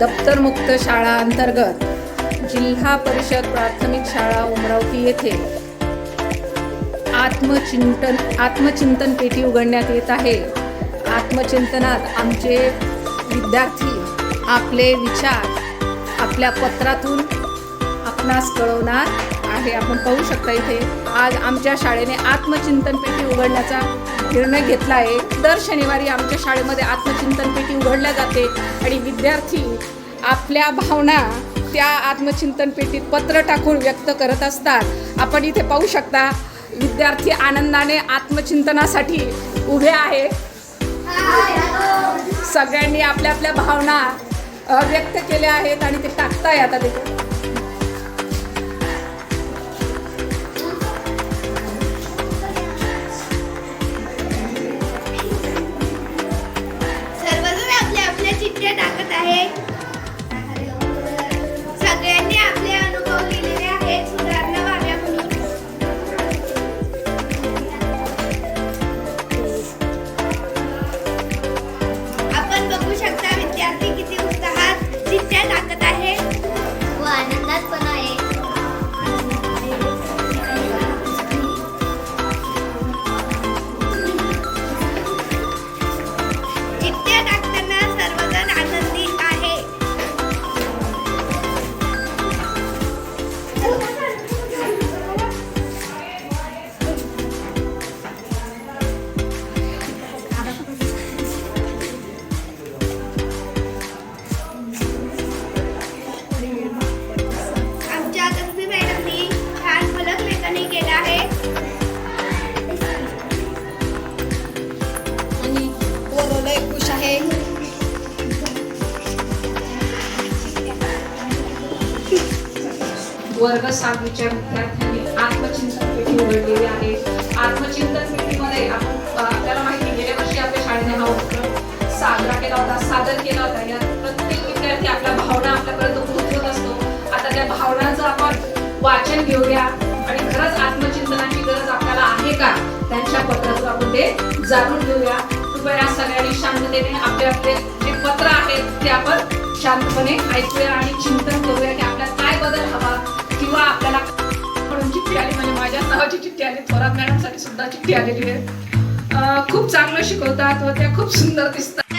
दप्तरमुक्त शाळा अंतर्गत जिल्हा परिषद प्राथमिक शाळा उमरावती येथे आत्मचिंतन आत्मचिंतन पेटी उघडण्यात येत आहे. आत्मचिंतनात आमचे विद्यार्थी आपले विचार आपल्या पत्रातून आपणास कळवणार आहे. आपण पाहू शकता इथे आज आमच्या शाळेने आत्मचिंतन पेटी उघडण्याचा निर्णय घेतला आहे. दर शनिवारी आमच्या शाळेमध्ये आत्मचिंतन पेटी उघडल्या जाते आणि विद्यार्थी आपल्या भावना त्या आत्मचिंतन पेटीत पत्र टाकून व्यक्त करत असतात. आपण इथे पाहू शकता विद्यार्थी आनंदाने आत्मचिंतनासाठी उभे आहेत सगळ्यांनी आपल्या आपल्या भावना व्यक्त केल्या आहेत आणि ते टाकताय आता ते. वर्ग सहावीच्या विद्यार्थ्यांनी आत्मचिंतन पेटी उघडलेली आहे. आत्मचिंतन पेटीमध्ये आपण आपल्याला माहिती गेल्या वर्षी आपल्या शाळेने हा उपक्रम साजरा केला होता सादर केला होता. या प्रत्येक विद्यार्थी आपल्या भावना आपल्यापर्यंत पोहोचवत असतो. आता त्या भावनांचं आपण वाचन घेऊया. आणि खरंच आत्मचिंतनाची गरज आपल्याला आहे का? त्यांच्या पत्रातून आपण ते जाणून घेऊया. कृपया सगळ्यांनी शांततेने आपले आपले जे पत्र आहेत ते आपण शांतपणे ऐकूया आणि चिंतन करूया. चिठ्ठी आली म्हणजे माझ्या नावाची चिठ्ठी आली. थोरात मॅडमसाठी सुद्धा चिठ्ठी आलेली आहे. खूप चांगलं शिकवतात व त्या खूप सुंदर दिसतात.